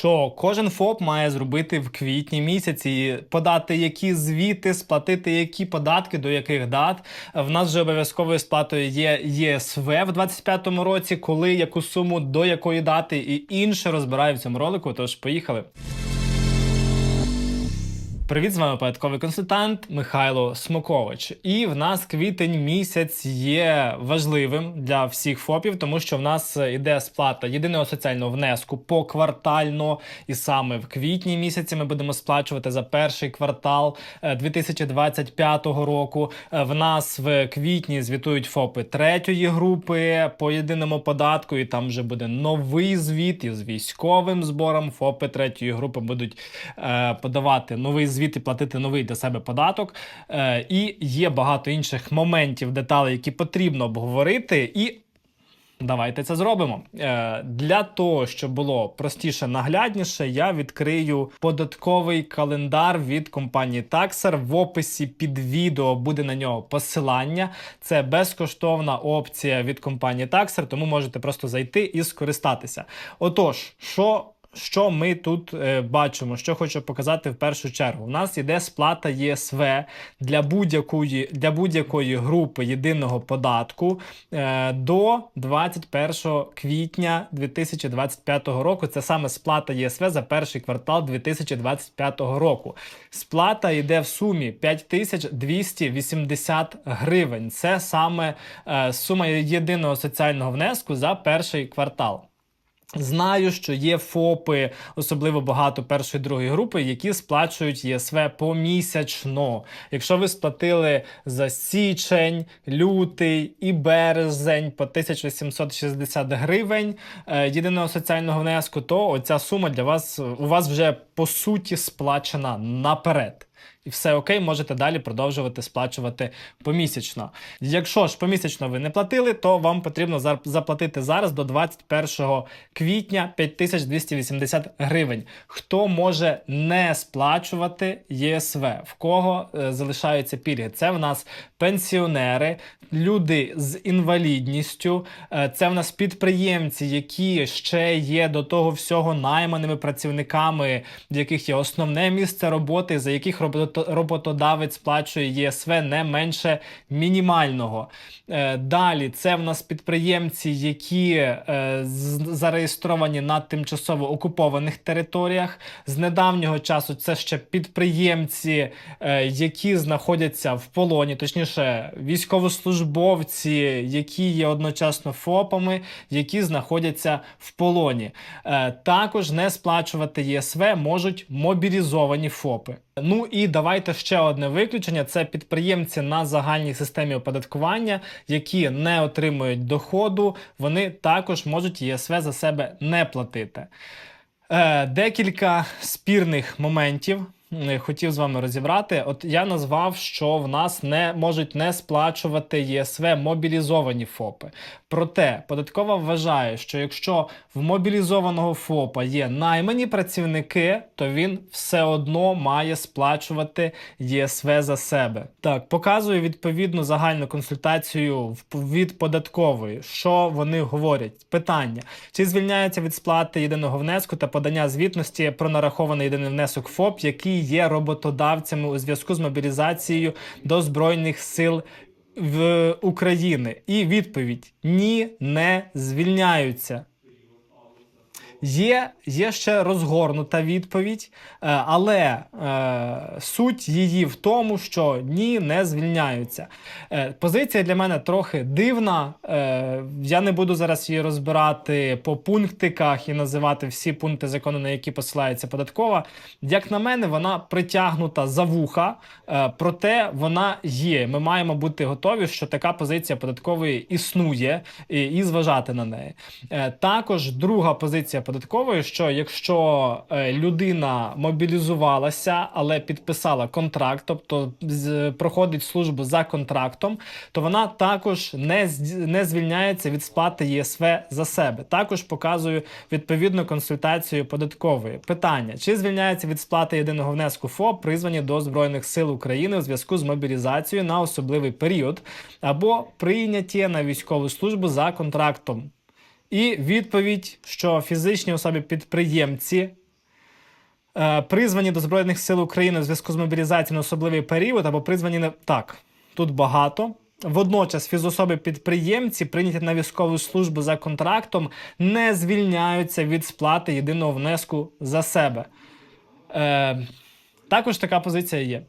що кожен ФОП має зробити в квітні місяці, подати які звіти, сплатити які податки до яких дат. В нас вже обов'язковою сплатою є ЄСВ в 25-му році, коли яку суму до якої дати, і інше розбираю в цьому ролику. Тож поїхали. Привіт, з вами податковий консультант Михайло Смокович. І в нас квітень місяць є важливим для всіх ФОПів, тому що в нас іде сплата єдиного соціального внеску поквартально, і саме в квітні місяці ми будемо сплачувати за перший квартал е, 2025 року. Е, В нас в квітні звітують ФОПи третьої групи по єдиному податку, і там вже буде новий звіт із військовим збором. ФОПи третьої групи будуть е, подавати новий звіт і платити новий для себе податок. Е, і є багато інших моментів, деталей, які потрібно обговорити. І Давайте це зробимо. Е, для того, щоб було простіше, наглядніше, я відкрию податковий календар від компанії Taxer. В описі під відео буде на нього посилання. Це безкоштовна опція від компанії Taxer, тому можете просто зайти і скористатися. Отож, що. Що ми тут е, бачимо, що хочу показати в першу чергу. У нас іде сплата ЄСВ для будь-якої для будь-якої групи єдиного податку е, до 21 квітня 2025 року. Це саме сплата ЄСВ за перший квартал 2025 року. Сплата йде в сумі 5280 гривень. Це саме е, сума єдиного соціального внеску за перший квартал. Знаю, що є ФОПи, особливо багато першої другої групи, які сплачують ЄСВ помісячно. Якщо ви сплатили за січень, лютий і березень по 1760 гривень е, єдиного соціального внеску, то оця сума для вас у вас вже по суті сплачена наперед. І все окей, можете далі продовжувати сплачувати помісячно. Якщо ж помісячно ви не платили, то вам потрібно заплатити зараз до 21 квітня 5280 гривень. Хто може не сплачувати ЄСВ? В кого е, залишаються пільги? Це в нас пенсіонери, люди з інвалідністю, е, це в нас підприємці, які ще є до того всього найманими працівниками, в яких є основне місце роботи, за яких робото- роботодавець сплачує ЄСВ не менше мінімального. Е, Далі це в нас підприємці, які е, зареєстровані на тимчасово окупованих територіях. З недавнього часу це ще підприємці, е, які знаходяться в полоні, точніше, військовослужбовці, які є одночасно ФОПами, які знаходяться в полоні. Також не сплачувати ЄСВ можуть мобілізовані ФОПи. Ну і давайте ще одне виключення: це підприємці на загальній системі оподаткування, які не отримують доходу, вони також можуть ЄСВ за себе не платити. Е, декілька спірних моментів хотів з вами розібрати. От я назвав, що в нас не можуть не сплачувати ЄСВ мобілізовані ФОПи. Проте податкова вважає, що якщо в мобілізованого ФОПа є наймані працівники, то він все одно має сплачувати ЄСВ за себе. Так, показую відповідну загальну консультацію від податкової. Що вони говорять? Питання: чи звільняється від сплати єдиного внеску та подання звітності про нарахований єдиний внесок ФОП, які є роботодавцями у зв'язку з мобілізацією до збройних сил в України? І відповідь: ні, не звільняються. Є, є ще розгорнута відповідь, е, але е, суть її в тому, що ні, не звільняються. Е, позиція для мене трохи дивна. Е, я не буду зараз її розбирати по пунктиках і називати всі пункти закону, на які посилається податкова. Як на мене, вона притягнута за вуха, е, проте вона є. Ми маємо бути готові, що така позиція податкової існує і, і зважати на неї. Е, також друга позиція податкової, що якщо е, людина мобілізувалася, але підписала контракт, тобто проходить службу за контрактом, то вона також не, не звільняється від сплати ЄСВ за себе. Також показую відповідну консультацію податкової. Питання: чи звільняється від сплати єдиного внеску ФОП, призвані до Збройних сил України у зв'язку з мобілізацією на особливий період, або прийняті на військову службу за контрактом? І відповідь, що фізичні особи підприємці Е, призвані до Збройних сил України в зв'язку з мобілізацією на особливий період або призвані на так. Тут багато. Водночас фізособи підприємці, прийняті на військову службу за контрактом, не звільняються від сплати єдиного внеску за себе. Е, також така позиція є.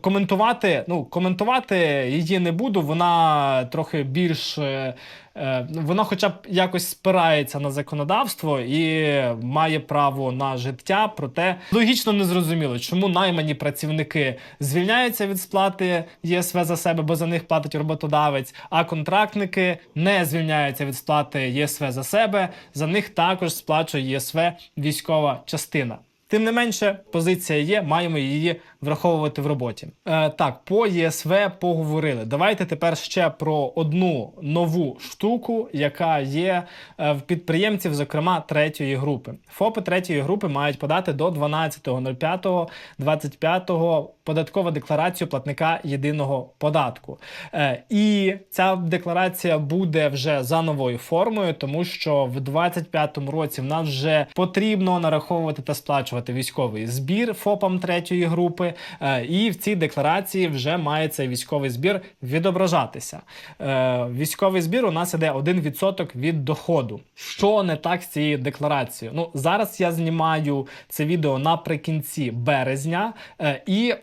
Коментувати, ну, коментувати її не буду. Вона трохи більш е, е, вона, хоча б якось спирається на законодавство і має право на життя. Проте логічно не зрозуміло, чому наймані працівники звільняються від сплати ЄСВ за себе, бо за них платить роботодавець, а контрактники не звільняються від сплати ЄСВ за себе. За них також сплачує єСВ військова частина. Тим не менше, позиція є, маємо її враховувати в роботі. Е, так, по ЄСВ поговорили. Давайте тепер ще про одну нову штуку, яка є е, в підприємців, зокрема третьої групи. ФОПи третьої групи мають подати до 12.05.25 податкову декларацію платника єдиного податку. Е, і ця декларація буде вже за новою формою, тому що в 25-му році в нас вже потрібно нараховувати та сплачувати військовий збір ФОПам третьої групи. Е, і в цій декларації вже має цей військовий збір відображатися. Е, Військовий збір у нас іде 1% від доходу. Що не так з цією декларацією? Ну зараз я знімаю це відео наприкінці березня е, і.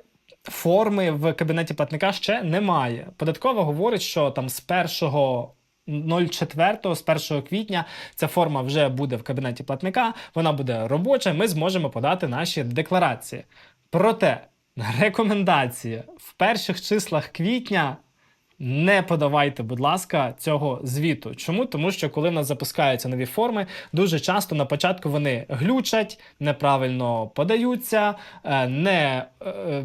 Форми в кабінеті платника ще немає. Податкова говорить, що там з 1 04, з 1 квітня ця форма вже буде в кабінеті платника, вона буде робоча, ми зможемо подати наші декларації. Проте рекомендації в перших числах квітня. Не подавайте, будь ласка, цього звіту. Чому? Тому що коли в нас запускаються нові форми, дуже часто на початку вони глючать, неправильно подаються, е, не е,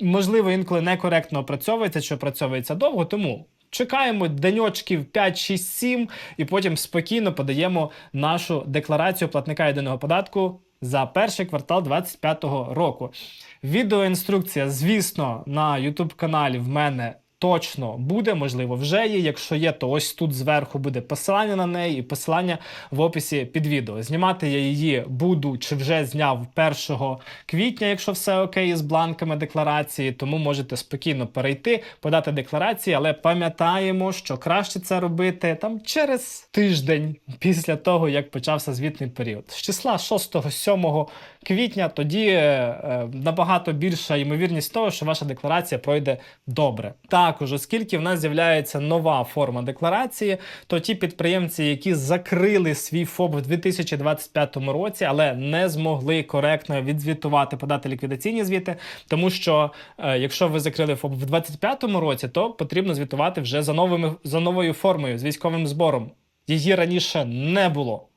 можливо інколи некоректно опрацьовується, що опрацьовується довго. Тому чекаємо деньочків 5, 6, 7 і потім спокійно подаємо нашу декларацію платника єдиного податку за перший квартал 2025 року. Відеоінструкція, звісно, на YouTube каналі в мене точно буде, можливо, вже є. Якщо є, то ось тут зверху буде посилання на неї і посилання в описі під відео. Знімати я її буду чи вже зняв 1 квітня, якщо все окей з бланками декларації. Тому можете спокійно перейти, подати декларації, але пам'ятаємо, що краще це робити там через тиждень після того, як почався звітний період. З числа 6-7 квітня тоді е, набагато більша ймовірність того, що ваша декларація пройде добре. Також, оскільки в нас з'являється нова форма декларації, то ті підприємці, які закрили свій ФОП в 2025 році, але не змогли коректно відзвітувати, подати ліквідаційні звіти, тому що е, якщо ви закрили ФОП в 2025 році, то потрібно звітувати вже за новими за новою формою з військовим збором. Її раніше не було.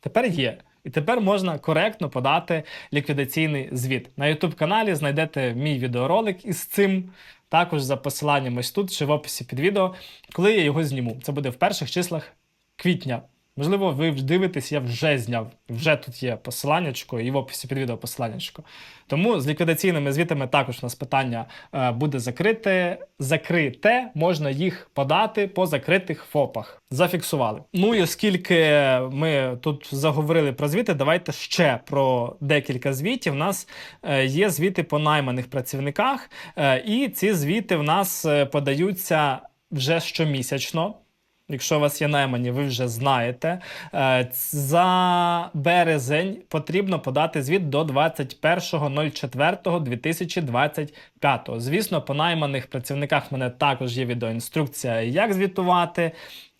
Тепер є. І тепер можна коректно подати ліквідаційний звіт. На YouTube каналі знайдете мій відеоролик із цим, також за посиланням ось тут чи в описі під відео, коли я його зніму. Це буде в перших числах квітня. Можливо, ви дивитесь, я вже зняв. Вже тут є посиланнячко і в описі під відео посиланнячко. Тому з ліквідаційними звітами також у нас питання е, буде закрите. Закрите, можна їх подати по закритих ФОПах. Зафіксували. Ну і оскільки ми тут заговорили про звіти, давайте ще про декілька звітів. У нас е, є звіти по найманих працівниках, е, і ці звіти в нас подаються вже щомісячно. Якщо у вас є наймані, ви вже знаєте. Е, За березень потрібно подати звіт до 21.04.2025. Звісно, по найманих працівниках в мене також є відеоінструкція, як звітувати.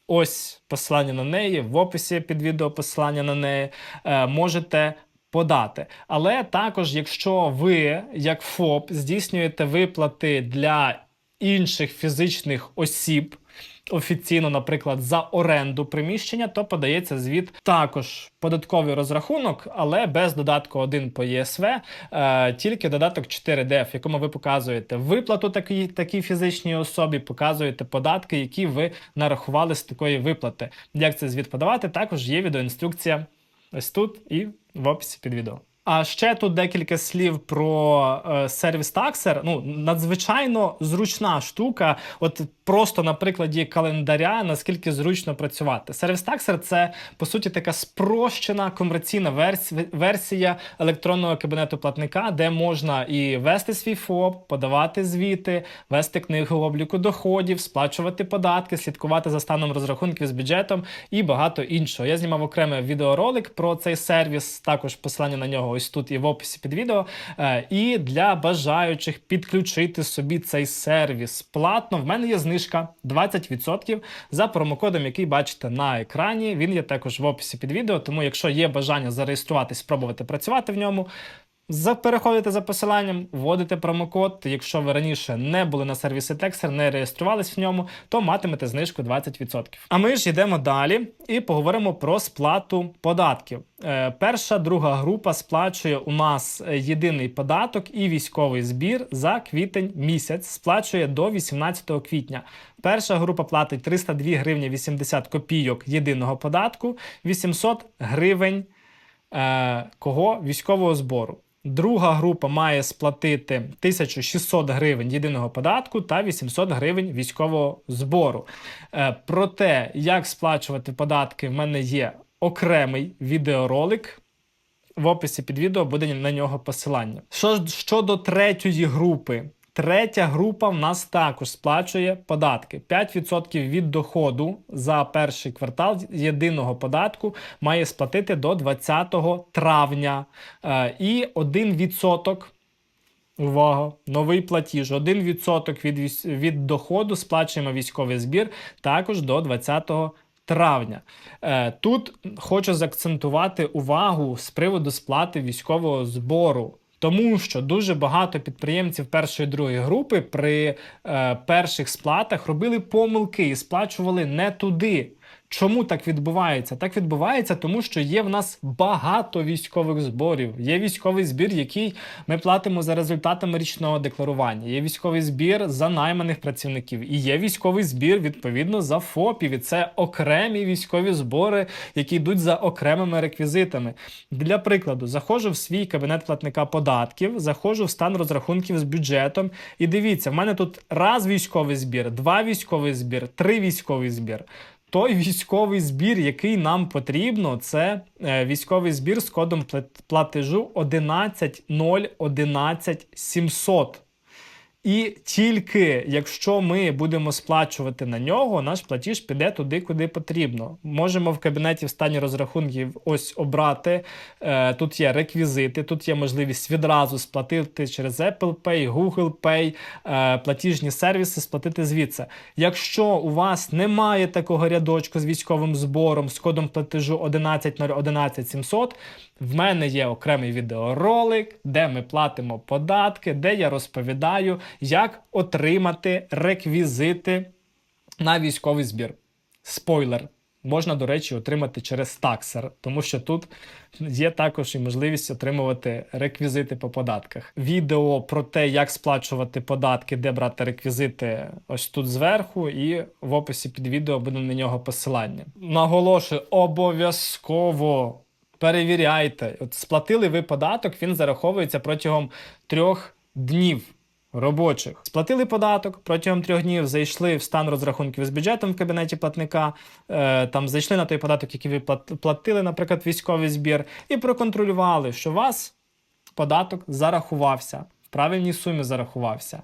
Ось посилання на неї, в описі під відео посилання на неї. Е, Можете подати. Але також, якщо ви, як ФОП, здійснюєте виплати для інших фізичних осіб офіційно, наприклад, за оренду приміщення, то подається звіт також податковий розрахунок, але без додатку 1 по ЄСВ, е, тільки додаток 4D, в якому ви показуєте виплату такій, такій фізичній особі, показуєте податки, які ви нарахували з такої виплати. Як це звіт подавати? Також є відеоінструкція ось тут і в описі під відео. А ще тут декілька слів про е, сервіс таксер. Ну надзвичайно зручна штука. От просто на прикладі календаря, наскільки зручно працювати. Service Taxer – це по суті така спрощена комерційна версія, електронного кабінету платника, де можна і вести свій ФОП, подавати звіти, вести книгу обліку доходів, сплачувати податки, слідкувати за станом розрахунків з бюджетом і багато іншого. Я знімав окремий відеоролик про цей сервіс. Також посилання на нього ось тут і в описі під відео. Е, І для бажаючих підключити собі цей сервіс платно. В мене є знижка 20% за промокодом, який бачите на екрані. Він є також в описі під відео. Тому, якщо є бажання зареєструватись, спробувати працювати в ньому. Переходите за посиланням, вводите промокод. Якщо ви раніше не були на сервісі Texer, не реєструвались в ньому, то матимете знижку 20%. А ми ж йдемо далі і поговоримо про сплату податків. Е, перша, друга група сплачує у нас єдиний податок і військовий збір за квітень місяць. Сплачує до 18 квітня. Перша група платить 302 гривні 80 копійок єдиного податку, 800 гривень е, кого військового збору. Друга група має сплатити 1600 гривень єдиного податку та 800 гривень військового збору. Е, про те, як сплачувати податки, в мене є окремий відеоролик. В описі під відео буде на нього посилання. Що щодо третьої групи, Третя група в нас також сплачує податки. 5% від доходу за перший квартал єдиного податку має сплатити до 20 травня. Е, і 1%. Увага, новий платіж. 1% від, від доходу сплачуємо військовий збір також до 20 травня. Е, Тут хочу заакцентувати увагу з приводу сплати військового збору. Тому що дуже багато підприємців першої другої групи при е, перших сплатах робили помилки і сплачували не туди. Чому так відбувається? Так відбувається, тому що є в нас багато військових зборів. Є військовий збір, який ми платимо за результатами річного декларування. Є військовий збір за найманих працівників. І є військовий збір відповідно за ФОПів. І це окремі військові збори, які йдуть за окремими реквізитами. Для прикладу, заходжу в свій кабінет платника податків, заходжу в стан розрахунків з бюджетом. І дивіться, в мене тут раз військовий збір, два військовий збір, три військовий збір. Той військовий збір, який нам потрібно, це е, військовий збір з кодом плат- платежу 11011700. І тільки якщо ми будемо сплачувати на нього, наш платіж піде туди, куди потрібно. Можемо в кабінеті в стані розрахунків ось обрати. Е, тут є реквізити, тут є можливість відразу сплатити через Apple Pay, Google Pay, е, платіжні сервіси, сплатити звідси. Якщо у вас немає такого рядочку з військовим збором з кодом платежу 11011700, в мене є окремий відеоролик, де ми платимо податки, де я розповідаю, як отримати реквізити на військовий збір. Спойлер. Можна, до речі, отримати через таксер, тому що тут є також і можливість отримувати реквізити по податках. Відео про те, як сплачувати податки, де брати реквізити, ось тут зверху, і в описі під відео буде на нього посилання. Наголошую, обов'язково перевіряйте. От сплатили ви податок, він зараховується протягом трьох днів. Робочих сплатили податок протягом трьох днів, зайшли в стан розрахунків з бюджетом в кабінеті платника, е, там зайшли на той податок, який ви платили, наприклад, військовий збір, і проконтролювали, що у вас податок зарахувався, правильній сумі зарахувався.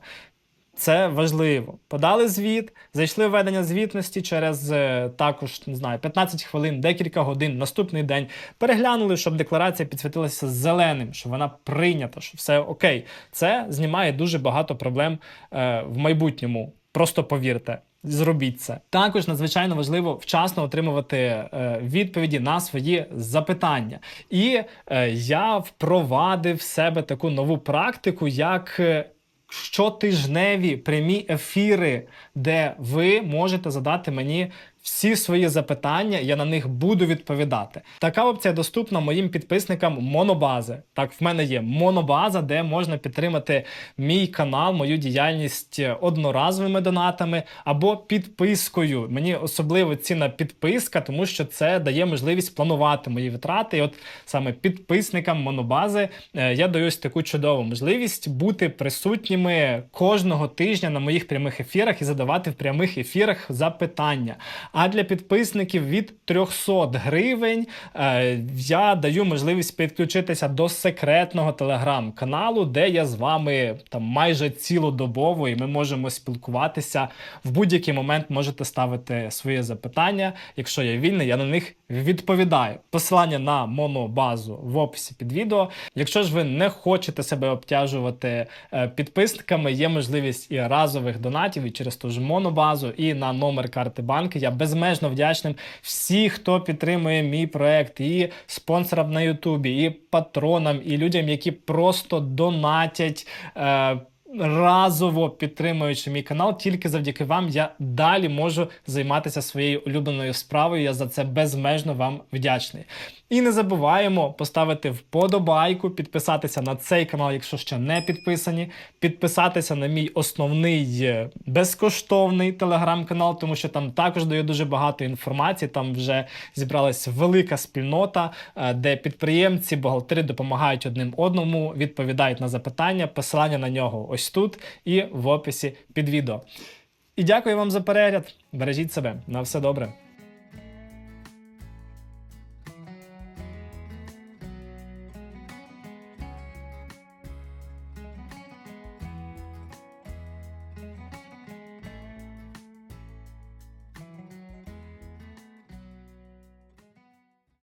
Це важливо. Подали звіт, зайшли в ведення звітності через е, також не знаю 15 хвилин, декілька годин, наступний день. Переглянули, щоб декларація підсвітилася зеленим, що вона прийнята, що все окей. Це знімає дуже багато проблем е, в майбутньому. Просто повірте. Зробіть це також надзвичайно важливо вчасно отримувати е, відповіді на свої запитання. І е, я впровадив в себе таку нову практику, як щотижневі прямі ефіри, де ви можете задати мені всі свої запитання, я на них буду відповідати. Така опція доступна моїм підписникам монобази. Так, в мене є монобаза, де можна підтримати мій канал, мою діяльність одноразовими донатами або підпискою. Мені особливо цінна підписка, тому що це дає можливість планувати мої витрати. І от саме підписникам монобази е, я даю ось таку чудову можливість бути присутніми кожного тижня на моїх прямих ефірах і задавати в прямих ефірах запитання. А для підписників від 300 гривень е, я даю можливість підключитися до секретного телеграм-каналу, де я з вами там майже цілодобово, і ми можемо спілкуватися в будь-який момент. Можете ставити свої запитання. Якщо я вільний, я на них відповідаю. Посилання на монобазу в описі під відео. Якщо ж ви не хочете себе обтяжувати е, підписниками, є можливість і разових донатів, і через ту ж монобазу, і на номер карти банки. Я безмежно вдячним всі, хто підтримує мій проект, і спонсорам на Ютубі, і патронам, і людям, які просто донатять. Е, Разово підтримуючи мій канал, тільки завдяки вам я далі можу займатися своєю улюбленою справою. Я за це безмежно вам вдячний. І не забуваємо поставити вподобайку, підписатися на цей канал, якщо ще не підписані, підписатися на мій основний е, безкоштовний телеграм-канал, тому що там також даю дуже багато інформації. Там вже зібралась велика спільнота, е, де підприємці, бухгалтери допомагають одним одному, відповідають на запитання. Посилання на нього ось тут і в описі під відео. І дякую вам за перегляд. Бережіть себе. На все добре.